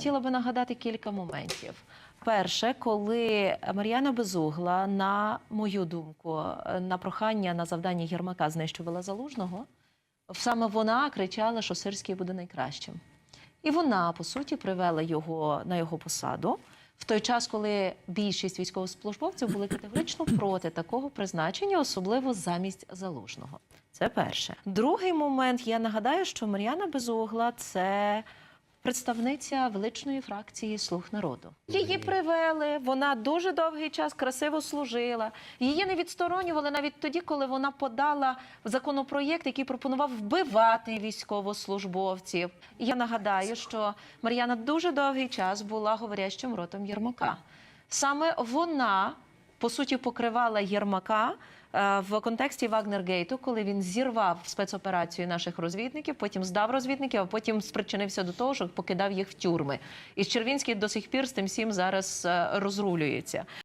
Хотіла би нагадати кілька моментів. Перше, коли Мар'яна Безугла, на мою думку, на прохання на завдання Єрмака знищувала залужного, саме вона кричала, що Сирський буде найкращим. І вона, по суті, привела його на його посаду в той час, коли більшість військовослужбовців були категорично проти такого призначення, особливо замість залужного. Це перше. Другий момент. Я нагадаю, що Мар'яна Безугла це представниця величної фракції Слуг народу. Її привели. Вона дуже довгий час красиво служила. Її не відсторонювали навіть тоді, коли вона подала законопроєкт, який пропонував вбивати військовослужбовців. Я нагадаю, що Мар'яна дуже довгий час була говорящим ротом Єрмака. Саме вона по суті покривала Єрмака е, в контексті Вагнергейту, коли він зірвав спецоперацію наших розвідників, потім здав розвідників, а потім спричинився до того, що покидав їх в тюрми. І Червінський до сих пір з тим всім зараз е, розрулюється.